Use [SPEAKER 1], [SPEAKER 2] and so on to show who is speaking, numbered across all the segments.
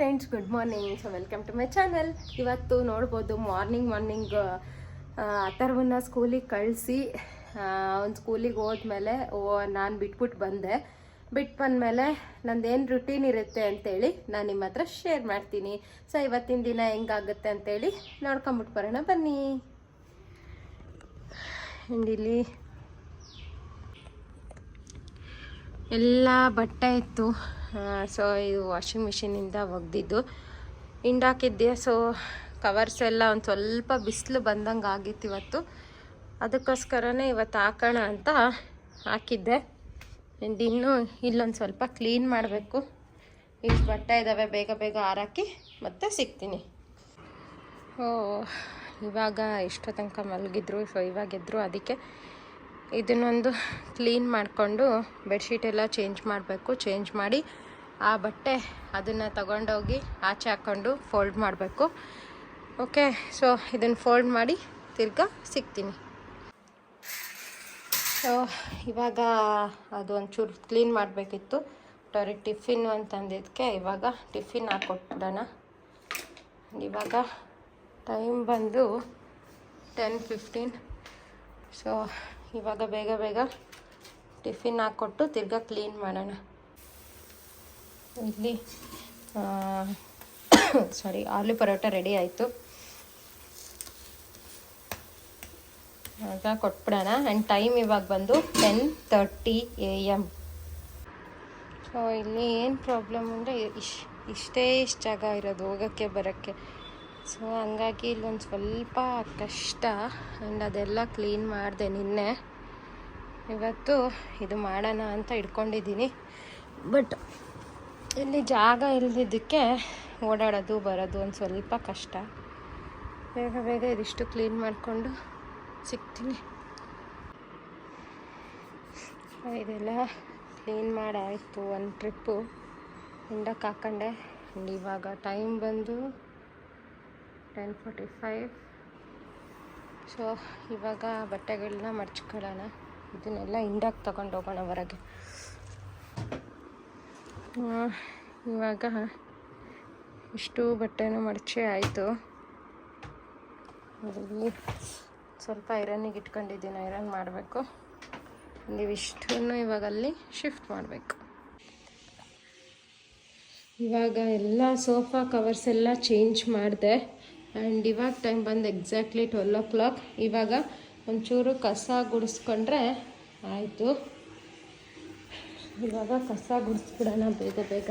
[SPEAKER 1] Friends good morning so welcome to my channel ಇವತ್ತು ನೋಡ್ಬೋದು morning morning ಅಥರ್ವನ್ನ ಸ್ಕೂಲಿಗೆ ಕಳಿಸಿ ಒಂದು ಸ್ಕೂಲಿಗೆ ಹೋದ್ಮೇಲೆ, ಓ, ನಾನು ಬಿಟ್ಬಿಟ್ಟು ಬಂದೆ. ಬಿಟ್ಟು ಬಂದಮೇಲೆ ನಂದೇನು ರುಟೀನ್ ಇರುತ್ತೆ ಅಂತೇಳಿ ನಾನು ನಿಮ್ಮ ಹತ್ರ ಶೇರ್ ಮಾಡ್ತೀನಿ. ಸೊ ಇವತ್ತಿನ ದಿನ ಹೆಂಗಾಗುತ್ತೆ ಅಂತೇಳಿ ನೋಡ್ಕೊಂಬಿಟ್ಟು ಬರೋಣ ಬನ್ನಿ. ಇಲ್ಲಿ ಎಲ್ಲ ಬಟ್ಟೆ ಇತ್ತು. ಸೊ ಇದು ವಾಷಿಂಗ್ ಮಿಷಿನಿಂದ ಒಗೆದಿದ್ದು. ಹಿಂಡಾಕಿದ್ದೆ ಸೊ ಕವರ್ಸ್ ಎಲ್ಲ ಒಂದು ಸ್ವಲ್ಪ ಬಿಸಿಲು ಬಂದಂಗೆ ಆಗಿತ್ತು ಇವತ್ತು. ಅದಕ್ಕೋಸ್ಕರನೇ ಇವತ್ತು ಹಾಕೋಣ ಅಂತ ಹಾಕಿದ್ದೆ. ಇನ್ನೂ ಇಲ್ಲೊಂದು ಸ್ವಲ್ಪ ಕ್ಲೀನ್ ಮಾಡಬೇಕು. ಇಷ್ಟು ಬಟ್ಟೆ ಇದ್ದಾವೆ ಬೇಗ ಬೇಗ ಆರಾಕಿ ಮತ್ತೆ ಸಿಗ್ತೀನಿ. ಓ ಇವಾಗ ಇಷ್ಟೋ ತನಕ ಮಲಗಿದ್ರು ಸೊ ಇವಾಗ ಎದ್ರು, ಅದಕ್ಕೆ ಇದನ್ನೊಂದು ಕ್ಲೀನ್ ಮಾಡಿಕೊಂಡು ಬೆಡ್ಶೀಟ್ ಎಲ್ಲ ಚೇಂಜ್ ಮಾಡಬೇಕು, ಚೇಂಜ್ ಮಾಡಿ ಆ ಬಟ್ಟೆ ಅದನ್ನು ತಗೊಂಡೋಗಿ ಆಚೆ ಹಾಕ್ಕೊಂಡು ಫೋಲ್ಡ್ ಮಾಡಬೇಕು. ಓಕೆ ಸೊ ಇದನ್ನು ಫೋಲ್ಡ್ ಮಾಡಿ ತಿರ್ಗಾ ಸಿಗ್ತೀನಿ. ಸೊ ಇವಾಗ ಅದು ಒಂಚೂರು ಕ್ಲೀನ್ ಮಾಡಬೇಕಿತ್ತು. ಅವ್ರಿಗೆ ಟಿಫಿನ್ ಅಂತಂದಿದ್ದಕ್ಕೆ ಇವಾಗ ಟಿಫಿನ್ ಹಾಕ್ಕೊಟ್ಬಿಡೋಣ ಇವಾಗ ಟೈಮ್ ಬಂದು ಟೆನ್ ಫಿಫ್ಟೀನ್ ಸೊ ಇವಾಗ ಬೇಗ ಬೇಗ ಟಿಫಿನ್ ಹಾಕ್ಕೊಟ್ಟು ತಿರ್ಗಾ ಕ್ಲೀನ್ ಮಾಡೋಣ. ಇಲ್ಲಿ ಸಾರಿ ಆಲೂ ಪರೋಟ ರೆಡಿ ಆಯಿತು. ಆಗ ಕೊಟ್ಬಿಡೋಣ. ಆ್ಯಂಡ್ ಟೈಮ್ ಇವಾಗ ಬಂದು ten thirty A M so ಇಲ್ಲಿ ಏನು ಪ್ರಾಬ್ಲಮ್ ಅಂದರೆ ಇಶ್, ಇಷ್ಟೇ ಇಷ್ಟು ಜಾಗ ಇರೋದು ಹೋಗೋಕ್ಕೆ, ಬರೋಕ್ಕೆ. ಸೊ ಹಂಗಾಗಿ ಇಲ್ಲೊಂದು ಸ್ವಲ್ಪ ಕಷ್ಟ ಆ್ಯಂಡ್ ಅದೆಲ್ಲ ಕ್ಲೀನ್ ಮಾಡಿದೆ ನಿನ್ನೆ. ಇವತ್ತು ಇದು ಮಾಡೋಣ ಅಂತ ಇಟ್ಕೊಂಡಿದ್ದೀನಿ ಬಟ್ ಇಲ್ಲಿ ಜಾಗ ಇಲ್ಲದಿದ್ದಕ್ಕೆ ಓಡಾಡೋದು, ಬರೋದು ಒಂದು ಸ್ವಲ್ಪ ಕಷ್ಟ. ಬೇಗ ಬೇಗ ಇದಿಷ್ಟು ಕ್ಲೀನ್ ಮಾಡಿಕೊಂಡು ಸಿಗ್ತೀನಿ. ಇದೆಲ್ಲ ಕ್ಲೀನ್ ಮಾಡಾಯಿತು ಒಂದು ಟ್ರಿಪ್ಪು ಹಿಂಡಕ್ಕೆ ಹಾಕೊಂಡೆ. ಇವಾಗ ಟೈಮ್ ಬಂದು ಟೆನ್ ಫೋರ್ಟಿ ಫೈವ್ ಸೊ ಇವಾಗ ಬಟ್ಟೆಗಳನ್ನ ಮಡ್ಚ್ಕೊಳ್ಳೋಣ ಇದನ್ನೆಲ್ಲ ಹಿಂಡಾಗಿ ತಗೊಂಡು ಹೋಗೋಣ ಹೊರಗೆ. ಇವಾಗ ಇಷ್ಟು ಬಟ್ಟೆನೂ ಮಡಚೆ ಆಯಿತು. ಸ್ವಲ್ಪ ಐರನ್ನಿಗೆ ಇಟ್ಕೊಂಡಿದ್ದೀನಿ, ಐರನ್ ಮಾಡಬೇಕು. ನೀವಿಷ್ಟನ್ನು ಇವಾಗ ಅಲ್ಲಿ ಶಿಫ್ಟ್ ಮಾಡಬೇಕು. ಇವಾಗ ಎಲ್ಲ ಸೋಫಾ ಕವರ್ಸ್ ಎಲ್ಲ ಚೇಂಜ್ ಮಾಡಿದೆ. ಆ್ಯಂಡ್ ಇವಾಗ ಟೈಮ್ ಬಂದು ಎಕ್ಸಾಕ್ಟ್ಲಿ ಟ್ವೆಲ್ ಓ ಕ್ಲಾಕ್ ಇವಾಗ ಒಂಚೂರು ಕಸ ಗುಡಿಸ್ಕೊಂಡ್ರೆ ಆಯಿತು. ಇವಾಗ ಕಸ ಗುಡಿಸ್ಬಿಡೋಣ ಬೇಗ ಬೇಗ.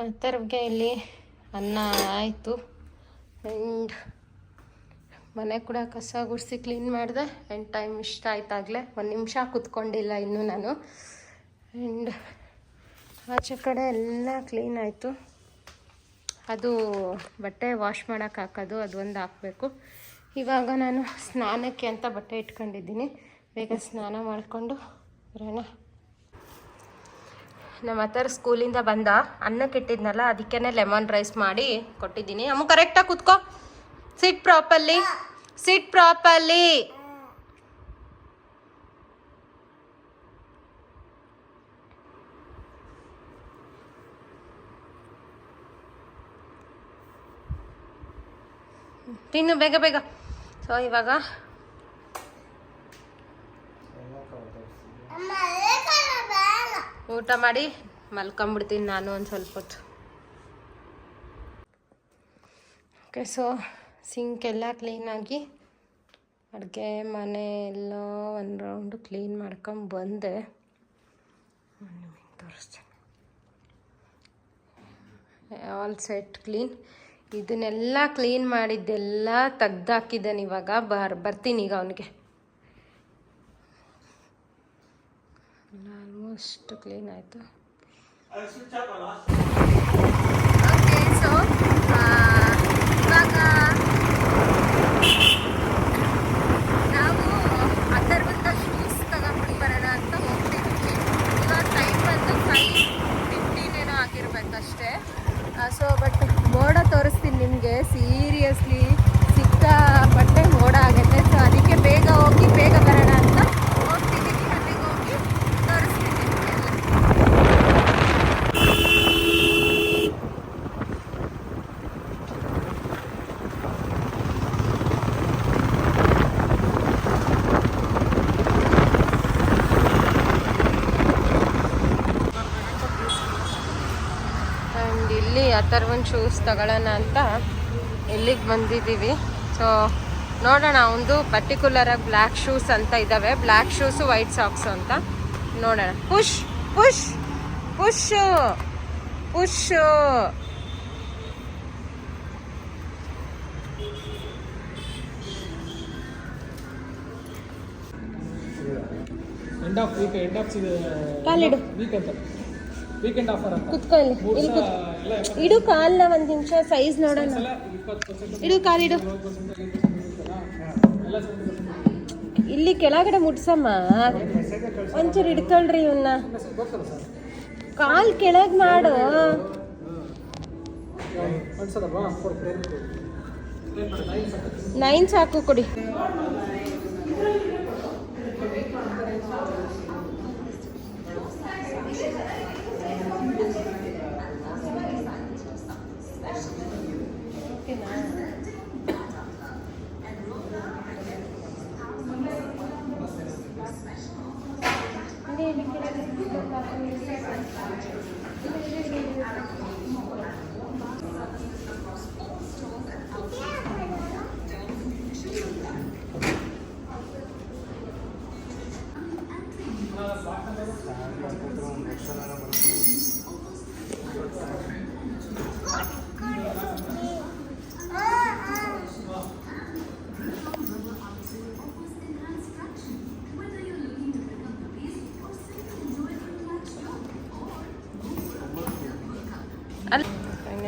[SPEAKER 1] ಆ ಥರಗೆ ಇಲ್ಲಿ ಅನ್ನ ಆಯಿತು. ಆ್ಯಂಡ್ ಮನೆ ಕೂಡ ಕಸ ಗುಡಿಸಿ ಕ್ಲೀನ್ ಮಾಡಿದೆ. ಆ್ಯಂಡ್ ಟೈಮ್ ಇಷ್ಟ ಆಯ್ತಾಗಲೇ ಒಂದು ನಿಮಿಷ ಕುತ್ಕೊಂಡಿಲ್ಲ ಇನ್ನೂ ನಾನು. ಆ್ಯಂಡ್ ಆಚೆ ಕಡೆ ಎಲ್ಲ ಕ್ಲೀನ್ ಆಯಿತು. ಅದು ಬಟ್ಟೆ ವಾಶ್ ಮಾಡೋಕೆ ಹಾಕೋದು ಅದೊಂದು ಹಾಕಬೇಕು. ಇವಾಗ ನಾನು ಸ್ನಾನಕ್ಕೆ ಅಂತ ಬಟ್ಟೆ ಇಟ್ಕೊಂಡಿದ್ದೀನಿ. ಬೇಗ ಸ್ನಾನ ಮಾಡಿಕೊಂಡು ಬರೋಣ. ನಮ್ಮ ಹತ್ತಿರ ಸ್ಕೂಲಿಂದ ಬಂದ ಅನ್ನಕ್ಕೆ ಇಟ್ಟಿದ್ನಲ್ಲ ಅದಕ್ಕೇ ಲೆಮನ್ ರೈಸ್ ಮಾಡಿ ಕೊಟ್ಟಿದ್ದೀನಿ. ಅಮ್ಮ ಕರೆಕ್ಟಾಗಿ ಕುತ್ಕೋ. ಸಿಟ್ ಪ್ರಾಪರ್ಲಿ ಸಿಟ್ ಪ್ರಾಪರ್ಲಿ ತಿನ್ನು, ಬೇಗ ಬೇಗ. ಸೊ ಇವಾಗ ಊಟ ಮಾಡಿ ಮಲ್ಕೊಂಬಿಡ್ತೀನಿ ನಾನು ಒಂದು ಸ್ವಲ್ಪ ಹೊತ್ತು. ಓಕೆ ಸೊ ಸಿಂಕ್ ಎಲ್ಲ ಕ್ಲೀನಾಗಿ ಅಡುಗೆ, ಮನೆ ಎಲ್ಲ ಒಂದು ರೌಂಡು ಕ್ಲೀನ್ ಮಾಡ್ಕೊಂಡು ಬಂದೆ. ನಿಮಿಷ ತೋರಿಸ್ತೀನಿ. ಆಲ್ ಸೆಟ್ ಕ್ಲೀನ್ ಇದನ್ನೆಲ್ಲ ಕ್ಲೀನ್ ಮಾಡಿದ್ದೆಲ್ಲ ತೆಗ್ದಾಕಿದ್ದಾನೆ ಇವಾಗ. ಬರ್ ಬರ್ತೀನಿ ಈಗ ಅವನಿಗೆ. ಆಲ್ಮೋಸ್ಟ್ ಕ್ಲೀನ್ ಆಯಿತು. ಸಿಕ್ಕ ಬಟ್ಟೆ ಮೋಡ ಆಗುತ್ತೆ. ಸೊ ಅದಕ್ಕೆ ಬೇಗ ಹೋಗಿ, ಬೇಗ ಬರೋಣ ಅಂತ ಹೋಗ್ತಿದ್ದೀನಿ ಅಲ್ಲಿಗೆ ಹೋಗಿ ತೋರಿಸ್ತೀನಿ ಇಲ್ಲಿ ಅಥರ್ವನ್ ಶೂಸ್ ತಗೊಳ್ಳೋಣ ಅಂತ. ಇಲ್ಲಿಗೆ ಬಂದಿದ್ದೀವಿ. ಸೊ ನೋಡೋಣ ಒಂದು ಪರ್ಟಿಕ್ಯುಲರಾಗಿ ಬ್ಲ್ಯಾಕ್ ಶೂಸ್ ಅಂತ ಇದ್ದಾವೆ ಬ್ಲ್ಯಾಕ್ ಶೂಸು ವೈಟ್ ಸಾಕ್ಸ್ ಅಂತ. ನೋಡೋಣ. Push push push push
[SPEAKER 2] end of week end of
[SPEAKER 1] ಕಾಲಿಡು
[SPEAKER 2] week ಅಂತ. ವೀಕೆಂಡ್ ಆಫರ್ ಅಂತ.
[SPEAKER 1] ಕುತ್ಕೊ ಇಲ್ಲಿ.
[SPEAKER 2] ಮೂರು
[SPEAKER 1] ಇಲ್ಲಿ
[SPEAKER 2] ಸಲ
[SPEAKER 1] ಕುತ್
[SPEAKER 2] ಎಲ್ಲ ಎಪ್ಪತ್ತು
[SPEAKER 1] ಇಡು ಕಾಲ್ನ ಒಂದು ನಿಮಿಷ ಸೈಜ್ ನೋಡೋಣ. ಇಡು ಕಾಲಿಡು ಇಲ್ಲಿ ಕೆಳಗಡೆ ಮುಟ್ಸಮ್ಮ. ಒಂಚೂರು ಹಿಡ್ಕೊಳ್ರಿ ಇವನ್ನ ಕಾಲ್ ಕೆಳಗ್ ಮಾಡು. ನೈನ್ ಸಾಕು ಕೊಡಿ. ಅಲ್ಲಿ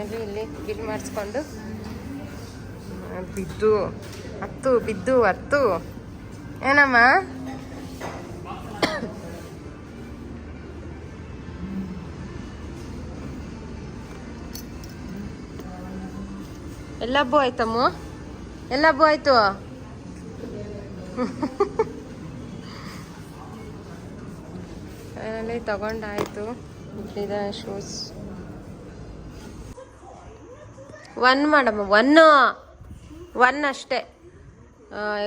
[SPEAKER 1] ಫೈನಲಿ ಇಲ್ಲಿ ಬಿಲ್ ಮಾಡಿಸ್ಕೊಂಡು. ಬಿದ್ದು, ಹತ್ತು ಬಿದ್ದು, ಹತ್ತು. ಏನಮ್ಮ? ಎಲ್ಲ ಹಬ್ಬ ಆಯ್ತಮ್ಮ? ಎಲ್ಲ ಹಬ್ಬ ಆಯ್ತು? ತಗೊಂಡಾಯ್ತು. ಶೂಸ್. ಒನ್ ಮಾಡಮ್ಮ ಒನ್ನು ಒನ್ ಅಷ್ಟೇ.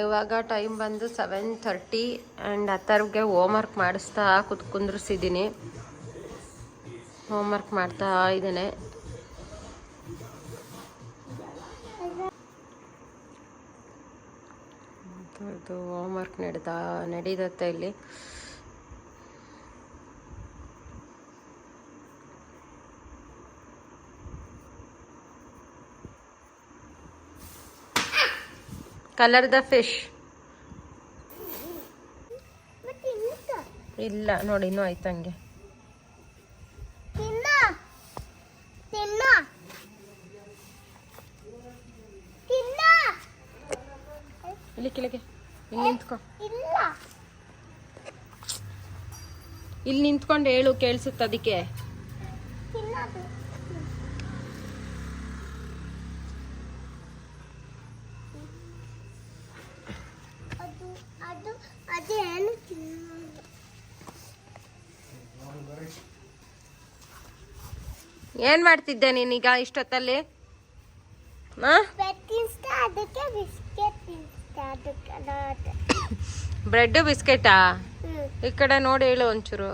[SPEAKER 1] ಇವಾಗ ಟೈಮ್ ಬಂದು ಸೆವೆನ್ ಥರ್ಟಿ ಆ್ಯಂಡ್ ಹತ್ತರ್ಗೆ ಹೋಮ್ವರ್ಕ್ ಮಾಡಿಸ್ತಾ ಕುತ್ ಹೋಮ್ ವರ್ಕ್ ಮಾಡ್ತಾ ಇದ್ದೇನೆ. ಹೋಮ್ ವರ್ಕ್ ನಡೆದ ನಡೀದತ್ತೆ ಇಲ್ಲಿ. ಕಲರ್ ದ ಫಿಶ್ ಇಲ್ಲ ನೋಡಿ ಇನ್ನೂ ಆಯ್ತು ಹಂಗೆ. ಇಲ್ಲಿ ಕೆಳಗೆ ಇಲ್ಲಿ ನಿಂತ್ಕೊ.
[SPEAKER 3] ಇಲ್ಲಿ
[SPEAKER 1] ನಿಂತ್ಕೊಂಡು ಹೇಳು ಕೇಳಿಸುತ್ತೆ ಅದಕ್ಕೆ
[SPEAKER 3] ತಿನ್ನದು ಅದು ಅದು ಅದೇನು ತಿನ್ನೋದು
[SPEAKER 1] ಏನ್ ಮಾಡ್ತಿದ್ದೆ ನೀನೀಗ ಇಷ್ಟೊತ್ತಲ್ಲಿ?
[SPEAKER 3] ಬ್ರೆಡ್ ಬಿಸ್ಕೆಟ್
[SPEAKER 1] ಈ ಕಡೆ ನೋಡಿ ಹೇಳು ಒಂಚೂರು.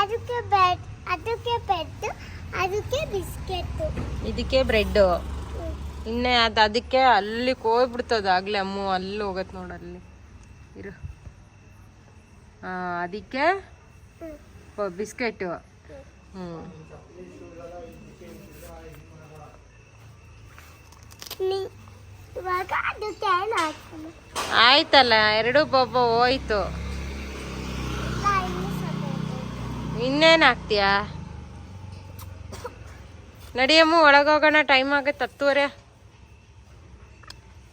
[SPEAKER 3] ಅದಕ್ಕೆ ಬ್ರೆಡ್ ಅದಕ್ಕೆ ಬ್ರೆಡ್ ಅದಕ್ಕೆ ಬಿಸ್ಕೆಟ್
[SPEAKER 1] ಇದಕ್ಕೆ ಬ್ರೆಡ್ ಇನ್ನೇ ಅದು ಅದಕ್ಕೆ ಅಲ್ಲಿ ಹೋಗ್ಬಿಡ್ತದ ಆಗ್ಲೇ ಅಮ್ಮ ಅಲ್ಲಿ ಹೋಗತ್ ನೋಡು ಅಲ್ಲಿ. ಇರು. ಅದಕ್ಕೆ ಬಿಸ್ಕೆಟು ಆಯ್ತಲ್ಲ, ಎರಡು ಬೊಬ್ಬ ಹೋಯ್ತು. ಇನ್ನೇನು ಹಾಕ್ತೀಯಾ ನಡಿಯಮ್ಮ, ಒಳಗೋಗೋಣ ಟೈಮ್ ಆಗತ್ತೆ, ಹತ್ತುವರೆ.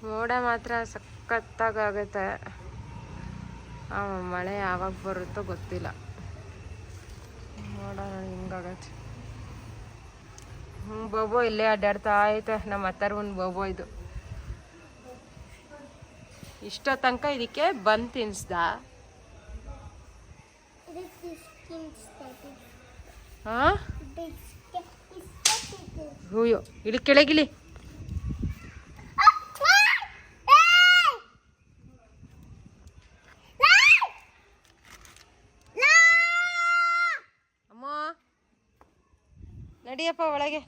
[SPEAKER 1] ಮೋಡ ಮಾತ್ರ ಸಖತ್ತಾಗತ್ತೆ ಆ ಮಳೆ ಯಾವಾಗ ಬರುತ್ತೋ ಗೊತ್ತಿಲ್ಲ. ನೋಡೋಣ ಹಿಂಗಾಗತ್ತೆ ಹ್ಞೂ ಬಬೋ ಇಲ್ಲೇ ಅಡ್ಡಾಡ್ತಾ ಐತೆ. ನಮ್ಮ ಅತ್ತಾರ ಒಂದು ಬಬೋ ಇದು. ಇಷ್ಟೋ ತನಕ ಇದಕ್ಕೆ ಬಂದು ತಿನ್ಸ್ದ? ಹಾಂ? ಹೂಯೋ ಇಲ್ಲಿ ಇದು ನಡಿಯಪ್ಪ ಒಳಗೆ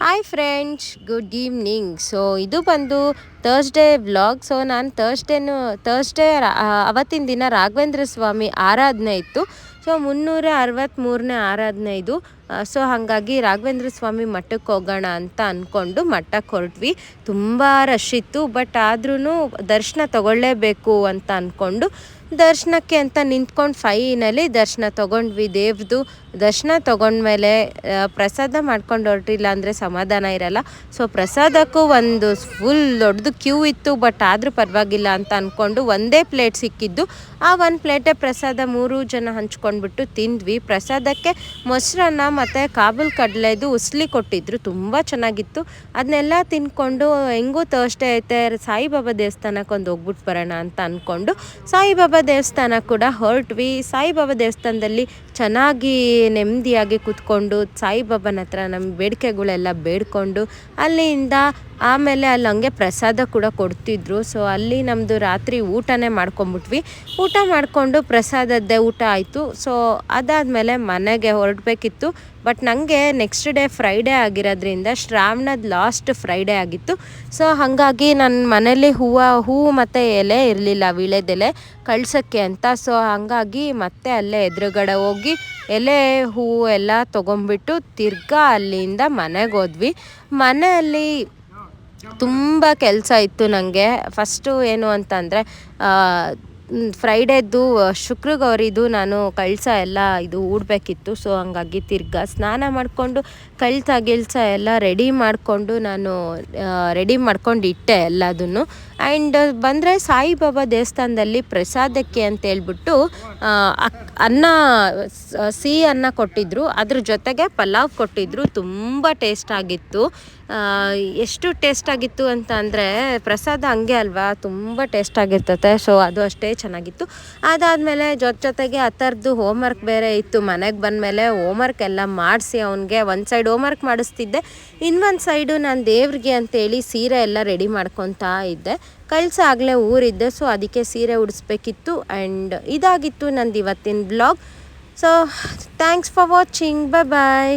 [SPEAKER 1] hi friends good evening so ಇದು ಬಂದು ತರ್ಸ್ಡೇ ಬ್ಲಾಗ್ ಸೊ ನಾನು ಥರ್ಸ್ಡೇನು ತರ್ಸ್ಡೇ ಅವತ್ತಿನ ದಿನ ರಾಘವೇಂದ್ರ ಸ್ವಾಮಿ ಆರಾಧನೆ ಇತ್ತು. ಸೊ ಮುನ್ನೂರ ಅರವತ್ತ್ಮೂರನೇ ಆರಾಧನೆ ಇದು. ಸೊ ಹಾಗಾಗಿ ರಾಘವೇಂದ್ರ ಸ್ವಾಮಿ ಮಠಕ್ಕೆ ಹೋಗೋಣ ಅಂತ ಅಂದ್ಕೊಂಡು ಮಠಕ್ಕೆ ಹೊರಟ್ವಿ ತುಂಬ ರಶ್ ಇತ್ತು ಬಟ್ ಆದ್ರೂ ದರ್ಶನ ತಗೊಳ್ಳೇಬೇಕು ಅಂತ ಅಂದ್ಕೊಂಡು ದರ್ಶನಕ್ಕೆ ಅಂತ ನಿಂತ್ಕೊಂಡು ಫೈನಲಿ ದರ್ಶನ ತೊಗೊಂಡ್ವಿ ದೇವ್ರದು. ದರ್ಶನ ತೊಗೊಂಡ್ಮೇಲೆ ಪ್ರಸಾದ ಮಾಡ್ಕೊಂಡು ಹೊರಟಿಲ್ಲ ಅಂದರೆ ಸಮಾಧಾನ ಇರಲ್ಲ. ಸೊ ಪ್ರಸಾದಕ್ಕೂ ಒಂದು ಫುಲ್ ದೊಡ್ಡದು ಕ್ಯೂ ಇತ್ತು ಬಟ್ ಆದರೂ ಪರವಾಗಿಲ್ಲ ಅಂತ ಅಂದ್ಕೊಂಡು ಒಂದೇ ಪ್ಲೇಟ್ ಸಿಕ್ಕಿದ್ದು. ಆ ಒಂದು ಪ್ಲೇಟೇ ಪ್ರಸಾದ ಮೂರು ಜನ ಹಂಚ್ಕೊಂಡ್ಬಿಟ್ಟು ತಿಂದ್ವಿ. ಪ್ರಸಾದಕ್ಕೆ ಮೊಸರನ್ನ ಮತ್ತು ಕಾಬೂಲ್ ಕಡಲೆದು ಉಸ್ಲಿ ಕೊಟ್ಟಿದ್ರು. ತುಂಬ ಚೆನ್ನಾಗಿತ್ತು. ಅದನ್ನೆಲ್ಲ ತಿನ್ಕೊಂಡು ಹೆಂಗೂ ತರ್ಸ್ಡೇ ಐತೆ, ಸಾಯಿಬಾಬಾ ದೇವಸ್ಥಾನಕ್ಕೆ ಒಂದು ಹೋಗ್ಬಿಟ್ಟು ಬರೋಣ ಅಂತ ಅಂದ್ಕೊಂಡು ಸಾಯಿಬಾಬಾ ದೇವಸ್ಥಾನ ಕೂಡ ಹೊರಟ್ವಿ. ಸಾಯಿಬಾಬಾ ದೇವಸ್ಥಾನದಲ್ಲಿ ಚೆನ್ನಾಗಿ ನೆಮ್ಮದಿಯಾಗಿ ಕೂತ್ಕೊಂಡು ಸಾಯಿಬಾಬನ ಹತ್ರ ನಮ್ಮ ಬೇಡಿಕೆಗಳೆಲ್ಲ ಬೇಡಿಕೊಂಡು ಅಲ್ಲಿಂದ ಆಮೇಲೆ ಅಲ್ಲಿ ಹಂಗೆ ಪ್ರಸಾದ ಕೂಡ ಕೊಡ್ತಿದ್ರು. ಸೊ ಅಲ್ಲಿ ನಮ್ಮದು ರಾತ್ರಿ ಊಟನೇ ಮಾಡ್ಕೊಂಬಿಟ್ವಿ. ಊಟ ಮಾಡಿಕೊಂಡು ಪ್ರಸಾದದ್ದೇ ಊಟ ಆಯಿತು. ಸೊ ಅದಾದಮೇಲೆ ಮನೆಗೆ ಹೊರಡಬೇಕಿತ್ತು. ಬಟ್ ನನಗೆ ನೆಕ್ಸ್ಟ್ ಡೇ ಫ್ರೈಡೇ ಆಗಿರೋದ್ರಿಂದ ಶ್ರಾವಣದ ಲಾಸ್ಟ್ ಫ್ರೈಡೇ ಆಗಿತ್ತು. ಸೊ ಹಾಗಾಗಿ ನನ್ನ ಮನೇಲಿ ಹೂವು ಹೂವು ಮತ್ತು ಎಲೆ ಇರಲಿಲ್ಲ ವಿಳೆದೆಲೆ ಕಳ್ಸೋಕ್ಕೆ ಅಂತ. ಸೊ ಹಾಗಾಗಿ ಮತ್ತೆ ಅಲ್ಲೇ ಎದುರುಗಡೆ ಹೋಗಿ ಎಲೆ ಹೂವು ಎಲ್ಲ ತೊಗೊಂಬಿಟ್ಟು ತಿರ್ಗಾ ಅಲ್ಲಿಂದ ಮನೆಗೆ ಹೋದ್ವಿ. ಮನೆಯಲ್ಲಿ ತುಂಬ ಕೆಲಸ ಇತ್ತು ನನಗೆ ಫಸ್ಟು ಏನು ಅಂತಂದರೆ ಫ್ರೈಡೇದು ಶುಕ್ರಗೌರಿದು ನಾನು ಕಳಸ ಎಲ್ಲ ಇದು ಊಡಬೇಕಿತ್ತು. ಸೊ ಹಂಗಾಗಿ ತಿರ್ಗಾ ಸ್ನಾನ ಮಾಡಿಕೊಂಡು, ಕಳಸ, ಗಿಳ್ಸ ಎಲ್ಲ ರೆಡಿ ಮಾಡಿಕೊಂಡು ನಾನು ರೆಡಿ ಮಾಡ್ಕೊಂಡು ಇಟ್ಟೆ ಎಲ್ಲದನ್ನು. ಆ್ಯಂಡ್ ಬಂದರೆ ಸಾಯಿಬಾಬಾ ದೇವಸ್ಥಾನದಲ್ಲಿ ಪ್ರಸಾದಕ್ಕೆ ಅಂತ ಹೇಳ್ಬಿಟ್ಟು ಅನ್ನ ಸಿಹಿ ಅನ್ನ ಕೊಟ್ಟಿದ್ರು. ಅದ್ರ ಜೊತೆಗೆ ಪಲಾವ್ ಕೊಟ್ಟಿದ್ರು. ತುಂಬ ಟೇಸ್ಟ್ ಆಗಿತ್ತು. ಎಷ್ಟು ಟೇಸ್ಟ್ ಆಗಿತ್ತು ಅಂತ ಅಂದರೆ ಪ್ರಸಾದ ಹಂಗೆ ಅಲ್ವಾ? ತುಂಬ ಟೇಸ್ಟ್ ಆಗಿರ್ತತೆ. ಸೊ ಅದು ಅಷ್ಟೇ ಚೆನ್ನಾಗಿತ್ತು. ಅದಾದಮೇಲೆ ಜೊತೆ ಜೊತೆಗೆ ಆ ಥರದ್ದು ಹೋಮ್ವರ್ಕ್ ಬೇರೆ ಇತ್ತು. ಮನೆಗೆ ಬಂದಮೇಲೆ ಹೋಮ್ವರ್ಕ್ ಎಲ್ಲ ಮಾಡಿಸಿ ಅವನಿಗೆ ಒಂದು ಸೈಡ್ ಹೋಮ್ವರ್ಕ್ ಮಾಡಿಸ್ತಿದ್ದೆ. ಇನ್ನೊಂದು ಸೈಡು ನಾನು ದೇವ್ರಿಗೆ ಅಂತೇಳಿ ಸೀರೆ ಎಲ್ಲ ರೆಡಿ ಮಾಡ್ಕೊತಾ ಇದ್ದೆ. ಕಳ್ಸ ಆಗಲೇ ಊರಿದ್ದೆ ಸೊ ಅದಕ್ಕೆ ಸೀರೆ ಉಡಿಸ್ಬೇಕಿತ್ತು ಆ್ಯಂಡ್ ಇದಾಗಿತ್ತು ನಂದು ಇವತ್ತಿನ blog so thanks for watching bye bye